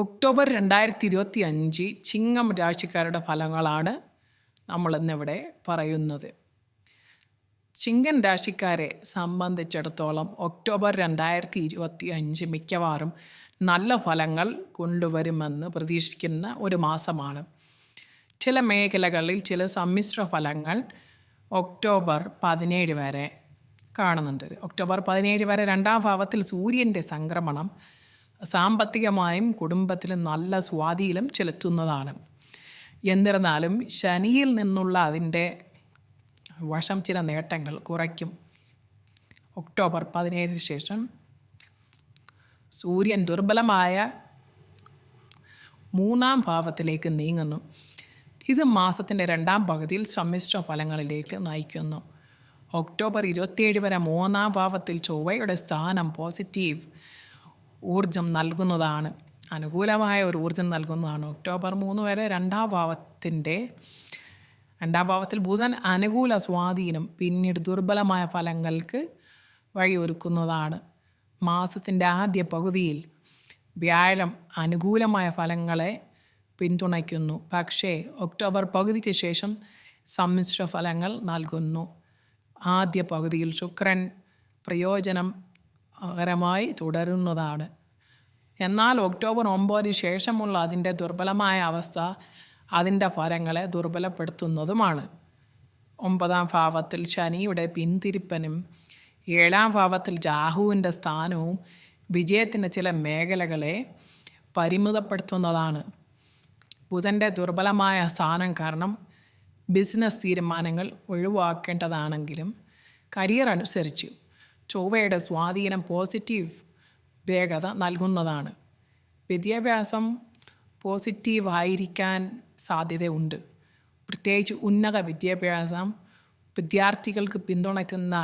October രണ്ടായിരത്തി ഇരുപത്തി അഞ്ച് ചിങ്ങം രാശിക്കാരുടെ ഫലങ്ങളാണ് നമ്മളിന്നിവിടെ പറയുന്നത്. ചിങ്ങൻ രാശിക്കാരെ സംബന്ധിച്ചിടത്തോളം ഒക്ടോബർ രണ്ടായിരത്തി ഇരുപത്തി അഞ്ച് മിക്കവാറും നല്ല ഫലങ്ങൾ കൊണ്ടുവരുമെന്ന് പ്രതീക്ഷിക്കുന്ന ഒരു മാസമാണ്. ചില മേഖലകളിൽ ചില സമ്മിശ്ര ഫലങ്ങൾ ഒക്ടോബർ പതിനേഴ് വരെ കാണുന്നുണ്ട്. ഒക്ടോബർ പതിനേഴ് വരെ രണ്ടാം ഭാവത്തിൽ സൂര്യന്റെ സംക്രമണം സാമ്പത്തികമായും കുടുംബത്തിലും നല്ല സ്വാധീനം ചെലുത്തുന്നതാണ്. എന്നിരുന്നാലും ശനിയിൽ നിന്നുള്ള അതിന്റെ വശം ചില നേട്ടങ്ങൾ കുറയ്ക്കും. ഒക്ടോബർ പതിനേഴിന് ശേഷം സൂര്യൻ ദുർബലമായ മൂന്നാം ഭാവത്തിലേക്ക് നീങ്ങുന്നു. ഇത് മാസത്തിന്റെ രണ്ടാം പകുതിയിൽ സമ്മിശ്ര ഫലങ്ങളിലേക്ക് നയിക്കുന്നു. ഒക്ടോബർ ഇരുപത്തിയേഴ് വരെ മൂന്നാം ഭാവത്തിൽ ചൊവ്വയുടെ സ്ഥാനം പോസിറ്റീവ്. ഊർജം നൽകുന്നതാണ്. അനുകൂലമായ ഒരു ഊർജം നൽകുന്നതാണ്. ഒക്ടോബർ മൂന്ന് വരെ രണ്ടാം ഭാവത്തിന്റെ രണ്ടാം ഭാവത്തിൽ ബുധൻ അനുകൂല സ്വാധീനം പിന്നീട് ദുർബലമായ ഫലങ്ങൾക്ക് വഴിയൊരുക്കുന്നതാണ്. മാസത്തിന്റെ ആദ്യ പകുതിയിൽ വ്യാഴം അനുകൂലമായ ഫലങ്ങളെ പിന്തുണയ്ക്കുന്നു. പക്ഷേ ഒക്ടോബർ പകുതിക്ക് ശേഷം സമ്മിശ്ര ഫലങ്ങൾ നൽകുന്നു. ആദ്യ പകുതിയിൽ ശുക്രൻ പ്രയോജനകരമായി തുടരുന്നതാണ്. എന്നാൽ ഒക്ടോബർ ഒമ്പതിന് ശേഷമുള്ള അതിന്റെ ദുർബലമായ അവസ്ഥ അതിന്റെ ഫലങ്ങളെ ദുർബലപ്പെടുത്തുന്നതുമാണ്. ഒമ്പതാം ഭാവത്തിൽ ശനിയുടെ പിന്തിരിപ്പനും ഏഴാം ഭാവത്തിൽ രാഹുവിന്റെ സ്ഥാനവും വിജയത്തിന്റെ ചില മേഖലകളെ പരിമിതപ്പെടുത്തുന്നതാണ്. ബുധന്റെ ദുർബലമായ സ്ഥാനം കാരണം ബിസിനസ് തീരുമാനങ്ങൾ ഒഴിവാക്കേണ്ടതാണെങ്കിലും കരിയർ അനുസരിച്ച് ചൊവ്വയുടെ സ്വാധീനം പോസിറ്റീവ് വേഗത നൽകുന്നതാണ്. വിദ്യാഭ്യാസം പോസിറ്റീവായിരിക്കാൻ സാധ്യതയുണ്ട്. പ്രത്യേകിച്ച് ഉന്നത വിദ്യാഭ്യാസം വിദ്യാർത്ഥികൾക്ക് പിന്തുണയ്ക്കുന്ന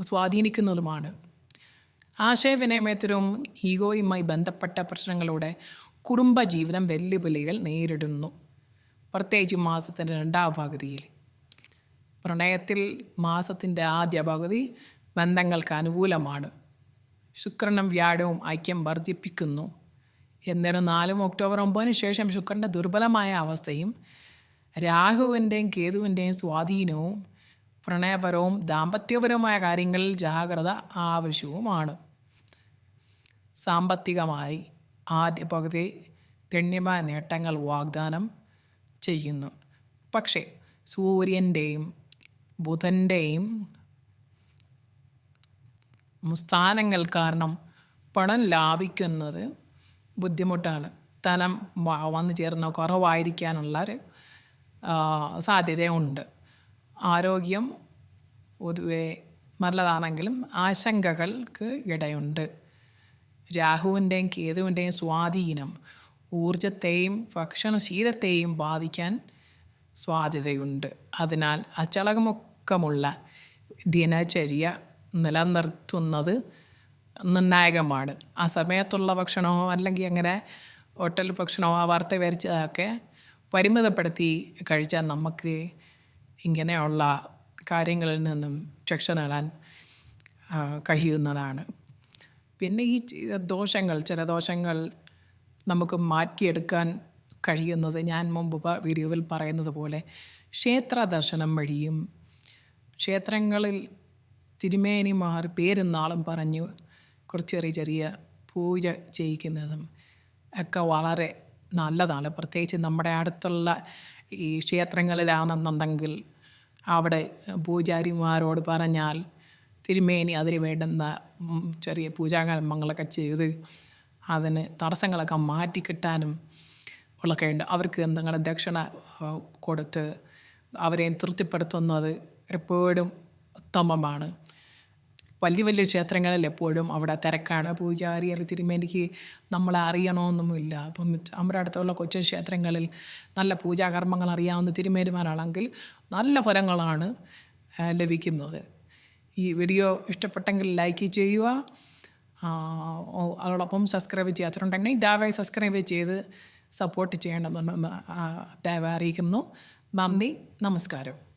സ്വാധീനിക്കുന്നതുമാണ്. ആശയവിനിമയത്തിലും ഈഗോയുമായി ബന്ധപ്പെട്ട പ്രശ്നങ്ങളുടെ കുടുംബജീവിതം വെല്ലുവിളികൾ നേരിടുന്നു. പ്രത്യേകിച്ച് മാസത്തിന്റെ രണ്ടാം പകുതിയിൽ. പ്രണയത്തിൽ മാസത്തിന്റെ ആദ്യ പകുതി ബന്ധങ്ങൾക്ക് അനുകൂലമാണ്. ശുക്രനും വ്യാഴവും ഐക്യം വർദ്ധിപ്പിക്കുന്നു. എന്നിരുന്നാലും ഒക്ടോബർ ഒമ്പതിന് ശേഷം ശുക്രന്റെ ദുർബലമായ അവസ്ഥയും രാഹുവിന്റെയും കേതുവിന്റെയും സ്വാധീനവും പ്രണയപരവും ദാമ്പത്യപരവുമായ കാര്യങ്ങളിൽ ജാഗ്രത ആവശ്യവുമാണ്. സാമ്പത്തികമായി ആദ്യ പകുതി ഗണ്യമായ നേട്ടങ്ങൾ വാഗ്ദാനം ചെയ്യുന്നു. പക്ഷേ സൂര്യന്റെയും ബുധന്റെയും സ്ഥാനങ്ങൾ കാരണം പണം ലാഭിക്കുന്നത് ബുദ്ധിമുട്ടാണ്. സ്ഥലം വന്നു ചേർന്ന കുറവായിരിക്കാനുള്ള ഒരു സാധ്യതയുണ്ട്. ആരോഗ്യം പൊതുവെ നല്ലതാണെങ്കിലും ആശങ്കകൾക്ക് ഇടയുണ്ട്. രാഹുവിന്റെയും കേതുവിന്റെയും സ്വാധീനം ഊർജത്തെയും ഭക്ഷണശീലത്തെയും ബാധിക്കാൻ സാധ്യതയുണ്ട് അതിനാൽ അച്ചളകമൊക്കമുള്ള ദിനചര്യ നിലനിർത്തുന്നത് നിർണായകമാണ്. ആ സമയത്തുള്ള ഭക്ഷണമോ അല്ലെങ്കിൽ അങ്ങനെ ഹോട്ടൽ ഭക്ഷണമോ വാർത്ത വരച്ചതൊക്കെ പരിമിതപ്പെടുത്തി കഴിച്ചാൽ നമുക്ക് ഇങ്ങനെയുള്ള കാര്യങ്ങളിൽ നിന്നും രക്ഷ നേടാൻ കഴിയുന്നതാണ്. പിന്നെ ഈ ദോഷങ്ങൾ ചില ദോഷങ്ങൾ നമുക്ക് മാറ്റിയെടുക്കാൻ കഴിയുന്നത് ഞാൻ മുമ്പ് വീഡിയോയിൽ പറയുന്നത് പോലെ ക്ഷേത്ര ദർശനം വഴിയും ക്ഷേത്രങ്ങളിൽ തിരുമേനിമാർ പേരും നാളും പറഞ്ഞു കുറച്ച് ചെറിയ ചെറിയ പൂജ ചെയ്യിക്കുന്നതും ഒക്കെ വളരെ നല്ലതാണ്. പ്രത്യേകിച്ച് നമ്മുടെ അടുത്തുള്ള ഈ ക്ഷേത്രങ്ങളിലാണെന്നുണ്ടെങ്കിൽ അവിടെ പൂജാരിമാരോട് പറഞ്ഞാൽ തിരുമേനി അതിന് വേണ്ടുന്ന ചെറിയ പൂജാകർമ്മങ്ങളൊക്കെ ചെയ്ത് അതിന് തടസ്സങ്ങളൊക്കെ മാറ്റിക്കിട്ടാനും ഉള്ളൊക്കെ അവർക്ക് എന്തെങ്കിലും ദക്ഷിണ കൊടുത്ത് അവരെ തൃപ്തിപ്പെടുത്തുന്നത് എപ്പോഴും ഉത്തമമാണ്. വലിയ വലിയ ക്ഷേത്രങ്ങളിൽ എപ്പോഴും അവിടെ തിരക്കാണ്. പൂജാരി തിരുമേനിക്ക് നമ്മളെ അറിയണമെന്നൊന്നുമില്ല അപ്പം നമ്മുടെ അടുത്തുള്ള കൊച്ചു ക്ഷേത്രങ്ങളിൽ നല്ല പൂജാകർമ്മങ്ങൾ അറിയാവുന്ന തിരുമേനിമാരാണെങ്കിൽ നല്ല ഫലങ്ങളാണ് ലഭിക്കുന്നത്. ഈ വീഡിയോ ഇഷ്ടപ്പെട്ടെങ്കിൽ ലൈക്ക് ചെയ്യുക. അതോടൊപ്പം സബ്സ്ക്രൈബ് ചെയ്യാത്തതുണ്ടെങ്കിൽ ദയവായി സബ്സ്ക്രൈബ് ചെയ്ത് സപ്പോർട്ട് ചെയ്യണമെന്ന് അറിയിക്കുന്നു. നന്ദി നമസ്കാരം.